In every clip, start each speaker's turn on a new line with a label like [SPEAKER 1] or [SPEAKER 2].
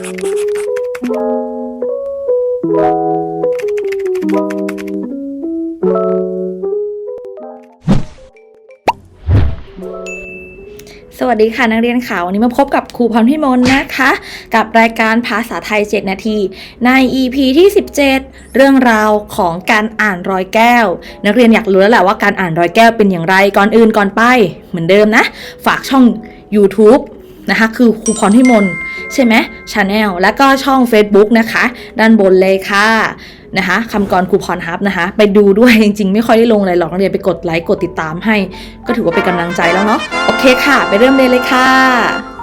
[SPEAKER 1] สวัสดีค่ะนักเรียนขาววันนี้มาพบกับครูพรพิมลนะคะ กับรายการภาษาไทย 7 นาที ใน EP ที่ 17 เรื่องราวของการอ่านรอยแก้ว นักเรียนอยากรู้แล้วแหละว่าการอ่านรอยแก้วเป็นอย่างไรก่อนอื่นก่อนไป เหมือนเดิมนะ ฝากช่อง YouTube นะคะคือครูพรพิมลใช่ไหมชาแนลแล้วก็ช่อง Facebook นะคะ ด้านบนเลยค่ะนะคะคำกรครูพรฮับนะคะ ไปดูด้วยจริงๆ ไม่ค่อยได้ลงอะไรหรอกนักเรียนไปกดไลค์กดติดตามให้ ก็ถือว่าเป็นกำลังใจแล้วเนาะโอเคค่ะ ไปเริ่มเลยเลยค่ะ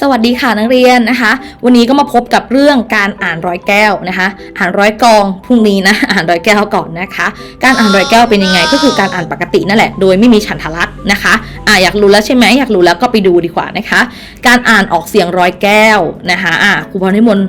[SPEAKER 1] สวัสดีค่ะนักเรียนนะคะ วันนี้ก็มาพบกับเรื่องการอ่านร้อยแก้วนะคะ อ่านร้อยกองพรุ่งนี้นะอ่านร้อยแก้วก่อนนะคะ การอ่านร้อยแก้วเป็นยังไง ก็คือการอ่านปกตินั่นแหละโดยไม่มีฉันทลักษณ์นะคะอ่าอยากรู้แล้วใช่ไหมอยากรู้แล้วก็ไปดูดีกว่านะคะ การอ่านออกเสียงร้อยแก้วนะคะอ่าครูพรนิมนต์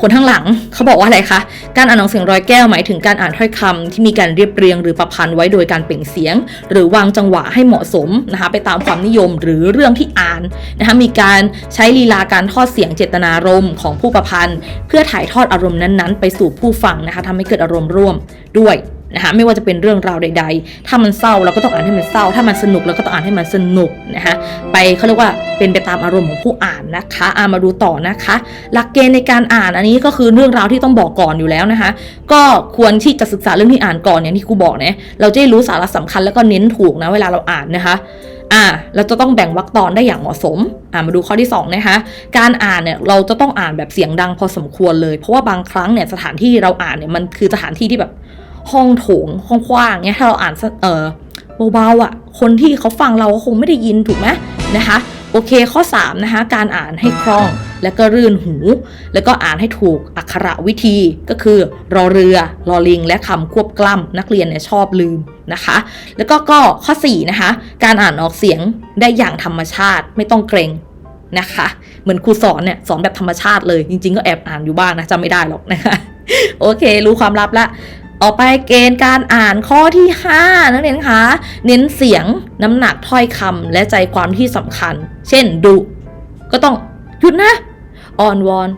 [SPEAKER 1] คนข้างหลังเขาบอกว่าอะไรคะ การอ่านออกเสียงร้อยแก้วหมายถึงการอ่านถ้อยคำที่มีการเรียบเรียงหรือประพันธ์ไว้โดยการเปล่งเสียง หรือวางจังหวะให้เหมาะสมนะคะไปตามความนิยมหรือเรื่องที่อ่านนะคะมีการใช้ลีลาการทอดเสียงเจตนารมณ์ของผู้ประพันธ์ เพื่อถ่ายทอดอารมณ์นั้นๆ ไปสู่ผู้ฟังนะคะทำให้เกิดอารมณ์ร่วมด้วย นะคะไม่ว่าจะเป็นเรื่องราวใด ๆ ถ้ามันเศร้าเราก็ต้องอ่านให้มันเศร้า ถ้ามันสนุกเราก็ต้องอ่านให้มันสนุกนะคะไปเขาเรียกว่าเป็นไปตามอารมณ์ของผู้อ่านนะคะอามาดูต่อนะคะ หลักเกณฑ์ในการอ่านอันนี้ก็คือเรื่องราวที่ต้องบอกก่อนอยู่แล้วนะคะ ก็ควรที่จะศึกษาเรื่องที่อ่านก่อนอย่างที่ครูบอกนะเราจะได้รู้สาระสำคัญแล้วก็เน้นถูกนะเวลาเราอ่านนะคะอ่าเราจะต้องแบ่งวรรคตอนได้อย่างเหมาะสมอ่ามาดูข้อที่2นะคะการอ่านเนี่ยเราจะต้องอ่านแบบเสียงดังพอสมควรเลย เพราะว่าบางครั้งเนี่ยสถานที่เราอ่านเนี่ยมันคือสถานที่ที่แบบ ห้องโถงห้องกว้างเนี่ยถ้าเราอ่านเออเบาๆอะ คนที่เขาฟังเราก็คงไม่ได้ยินถูกไหมนะคะโอเคข้อ 3 นะคะ การอ่านให้คล่องและก็รื่นหู แล้วก็อ่านให้ถูกอักขระวิธีก็คือ รอเรือ รอลิง และคำควบกล้ำนักเรียนเนี่ยชอบลืมนะคะ แล้วก็ก็ข้อ 4 นะคะ การอ่านออกเสียงได้อย่างธรรมชาติไม่ต้องเกรงนะคะ เหมือนครูสอนเนี่ยสอนแบบธรรมชาติเลย จริง ๆ ก็แอบอ่านอยู่บ้างนะจำไม่ได้หรอกนะคะ โอเค รู้ความลับละ ออกไปเกณฑ์การอ่านข้อที่ 5 นักเรียนคะเน้นเสียงน้ำหนักถ้อยคำและใจความที่สำคัญ เช่นดุ ก็ต้องหยุดนะอ่อนวอน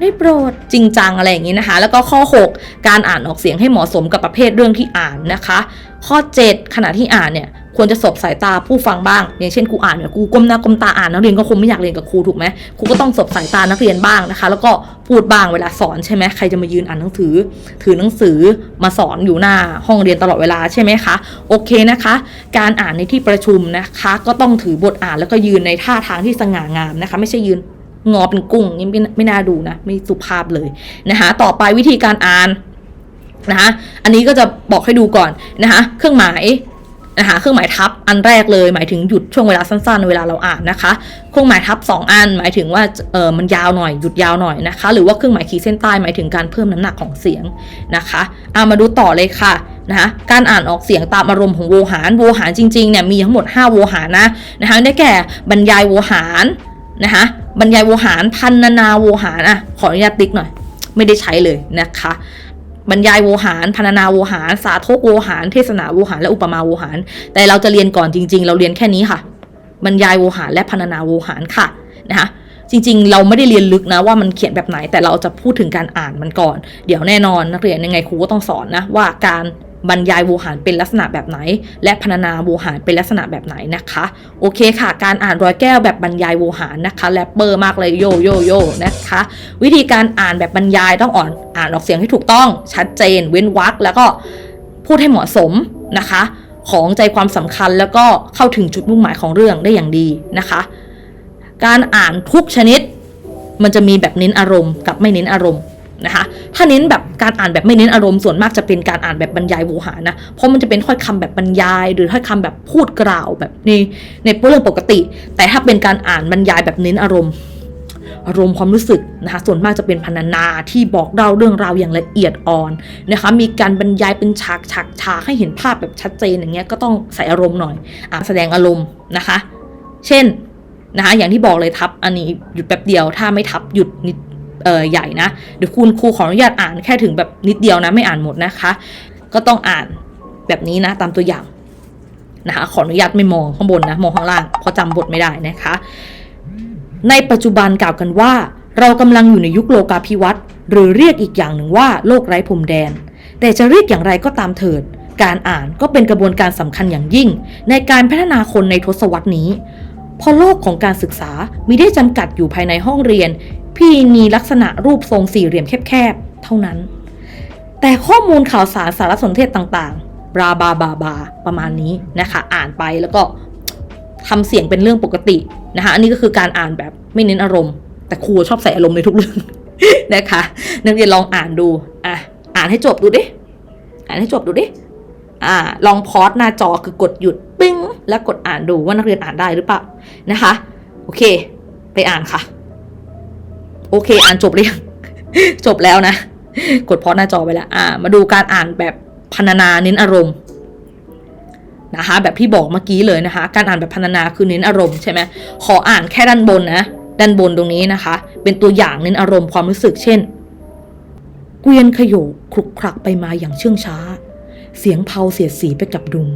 [SPEAKER 1] ได้โปรดจริงจังอะไรอย่างนี้นะคะ แล้วก็ข้อ 6 การอ่านออกเสียงให้เหมาะสมกับประเภทเรื่องที่อ่านนะคะ ข้อ 7 ขณะที่อ่านเนี่ย ควรจะสบสายตาผู้ฟังบ้าง อย่างเช่นครูอ่านเนี่ยครูก้มหน้าก้มตาอ่านนักเรียนก็คงไม่อยากเรียนกับครูถูกไหมครูก็ต้องสบสายตานักเรียนบ้างนะคะ แล้วก็พูดบ้างเวลาสอนใช่ไหมใครจะมายืนอ่านหนังสือ ถือหนังสือมาสอนอยู่หน้าห้องเรียนตลอดเวลาใช่ไหมคะโอเคนะคะ การอ่านในที่ประชุมนะคะ ก็ต้องถือบทอ่านแล้วก็ยืนในท่าทางที่สง่างามนะคะ ไม่ใช่ยืนงอเป็นกุ้งนี่ไม่ไม่น่าดูนะ ไม่สุภาพเลยนะคะต่อไปวิธีการอ่านนะคะอันนี้ก็จะบอกให้ดูก่อนนะคะเครื่องหมาย นะคะเครื่องหมายทับอันแรกเลย หมายถึงหยุดช่วงเวลาสั้นๆ เวลาเราอ่านนะคะ เครื่องหมายทับ 2 อัน หมายถึงว่าเออมันยาวหน่อยหยุดยาวหน่อยนะคะ หรือว่าเครื่องหมายขีดเส้นใต้หมายถึงการเพิ่มน้ำหนักของเสียงนะคะเอามาดูต่อเลยค่ะนะคะการอ่านออกเสียงตามอารมณ์ของโวหารโวหารจริงๆเนี่ยมีทั้งหมด 5 โวหารนะนะคะได้แก่บรรยายโวหารนะคะบรรยายโวหารพันนานาโวหารอะขออนุญาตติ๊กหน่อย ไม่ได้ใช้เลยนะคะ บรรยายโวหารพรรณนาโวหาร สาธกโวหาร เทศนาโวหาร และอุปมาโวหาร แต่เราจะเรียนก่อนจริง ๆ เราเรียนแค่นี้ค่ะ บรรยายโวหารและพรรณนาโวหารค่ะนะคะจริง ๆ เราไม่ได้เรียนลึกนะว่ามันเขียนแบบไหนแต่เราจะพูดถึงการอ่านมันก่อน เดี๋ยวแน่นอนนักเรียนยังไงครูก็ต้องสอนนะว่าการ บรรยายโวหารเป็นลักษณะแบบไหน และพรรณนาโวหารเป็นลักษณะแบบไหนนะคะ โอเคค่ะ การอ่านรอยแก้วแบบบรรยายโวหารนะคะแรปเปอร์มากเลยโยโยโยนะคะ วิธีการอ่านแบบบรรยายต้องอ่อนอ่านออกเสียงให้ถูกต้องชัดเจน เว้นวรรคแล้วก็พูดให้เหมาะสมนะคะ ของใจความสำคัญแล้วก็เข้าถึงจุดมุ่งหมายของเรื่องได้อย่างดีนะคะ การอ่านทุกชนิด มันจะมีแบบเน้นอารมณ์กับไม่เน้นอารมณ์ นะคะถ้าเน้นแบบการอ่านแบบไม่เน้นอารมณ์ส่วนมากจะเป็นการอ่านแบบบรรยายโวหารนะเพราะมันจะเป็นถ้อยคำแบบบรรยาย หรือถ้อยคำแบบพูดกล่าวแบบในในเรื่องปกติ แต่ถ้าเป็นการอ่านบรรยายแบบเน้นอารมณ์อารมณ์ความรู้สึกนะคะส่วนมากจะเป็นพรรณนาที่บอกเล่าเรื่องราวอย่างละเอียดอ่อนนะคะมีการบรรยายเป็นฉากฉากฉากให้เห็นภาพแบบชัดเจนอย่างเงี้ยก็ต้องใส่อารมณ์หน่อยอะแสดงอารมณ์นะคะ เช่นนะคะอย่างที่บอกเลยทับอันนี้หยุดแป๊บเดียวถ้าไม่ทับหยุดนิด เออใหญ่นะเดี๋ยวคุณครูขออนุญาตอ่านแค่ถึงแบบนิดเดียวนะไม่อ่านหมดนะคะ ก็ต้องอ่านแบบนี้นะตามตัวอย่างนะคะขออนุญาตไม่มองข้างบนนะมองข้างล่างเพราะจำบทไม่ได้นะคะ ในปัจจุบันกล่าวกันว่า เรากำลังอยู่ในยุคโลกาภิวัตน์หรือเรียกอีกอย่างหนึ่งว่าโลกไร้พรมแดน แต่จะเรียกอย่างไรก็ตามเถิด การอ่านก็เป็นกระบวนการสำคัญอย่างยิ่ง ในการพัฒนาคนในทศวรรษนี้พราะโลกของการศึกษามีได้จำกัดอยู่ภายในห้องเรียน พี่มีลักษณะรูปทรงสี่เหลี่ยมแคบๆ เท่านั้น แต่ข้อมูลข่าวสารสารสนเทศต่างๆ บราบาบาบาประมาณนี้นะคะ อ่านไปแล้วก็ทำเสียงเป็นเรื่องปกตินะคะ อันนี้ก็คือการอ่านแบบไม่เน้นอารมณ์ แต่ครูชอบใส่อารมณ์ในทุกเรื่องนะคะ นักเรียนลองอ่านดู อะ อ่านให้จบดูดิ อ่านให้จบดูดิ อ่า ลองพอสหน้าจอคือกดหยุดปิ้งแล้วกดอ่านดูว่านักเรียนอ่านได้หรือเปล่านะคะ โอเค ไปอ่านค่ะ โอเค อ่านจบหรือยังจบแล้วนะ กดพอสหน้าจอไปแล้ว อ่า มาดูการอ่านแบบพรรณนาเน้นอารมณ์นะคะ แบบที่บอกเมื่อกี้เลยนะคะ การอ่านแบบพรรณนาคือเน้นอารมณ์ใช่ไหมขออ่านแค่ด้านบนนะ ด้านบนตรงนี้นะคะ เป็นตัวอย่างเน้นอารมณ์ความรู้สึก เช่น เกวียนขยโยกคลุกคลักไปมาอย่างเชื่องช้า เสียงเพาเสียดสีไปกับดุง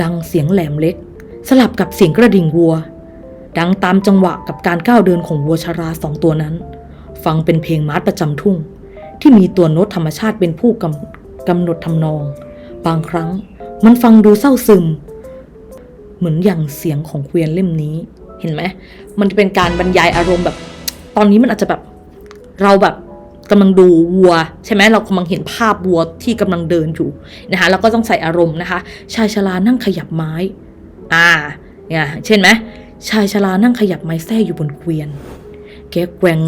[SPEAKER 1] ดังเสียงแหลมเล็ก สลับกับเสียงกระดิ่งวัว ดังตามจังหวะกับการก้าวเดินของวัวชราสองตัวนั้น ฟังเป็นเพลงมาร์ชประจำทุ่ง ที่มีตัวโน้ตธรรมชาติเป็นผู้กำกำหนดทำนอง บางครั้งมันฟังดูเศร้าซึม เหมือนอย่างเสียงของเกวียนเล่มนี้ เห็นไหม มันจะเป็นการบรรยายอารมณ์แบบ ตอนนี้มันอาจจะแบบเราแบบกำลังดูวัว ใช่ไหมเรากำลังเห็นภาพวัวที่กำลังเดินอยู่นะคะแล้วก็ต้องใส่อารมณ์นะคะ ชายชรานั่งขยับไม้ อ่าเนี่ยเช่นไหม ชายชรานั่งขยับไม้แส้อยู่บนเกวียน แกแกว่ง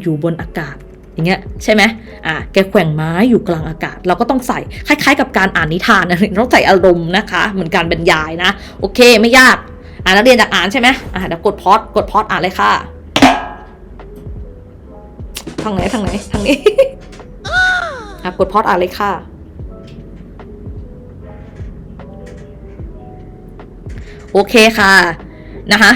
[SPEAKER 1] อยู่บนอากาศ อย่างเงี้ยใช่ไหมอ่าแกแกว่งไม้อยู่กลางอากาศ เราก็ต้องใส่คล้ายๆ กับการอ่านนิทานนะต้องใส่อารมณ์นะคะ เหมือนการบรรยายนะ โอเคไม่ยาก อ่านนักเรียนจะอ่านใช่ไหมอ่าเดี๋ยวกดพอดกดพอดอ่านเลยค่ะทางไหนทางไหนทางนี้อะกดพอดอ่านเลยค่ะโอเคค่ะ นะคะ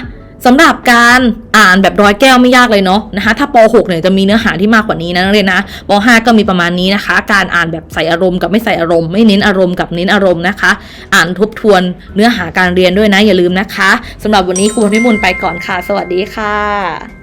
[SPEAKER 1] สำหรับการอ่านแบบร้อยแก้วไม่ยากเลยเนาะนะคะถ้าป .6 เนี่ยจะมีเนื้อหาที่มากกว่านี้นะนักเรียนนะป .5 ก็มีประมาณนี้นะคะ การอ่านแบบใส่อารมณ์กับไม่ใส่อารมณ์ไม่เน้นอารมณ์กับเน้นอารมณ์นะคะ อ่านทบทวนเนื้อหาการเรียนด้วยนะอย่าลืมนะคะสำหรับวันนี้ครูพิมลไปก่อนค่ะ สวัสดีค่ะ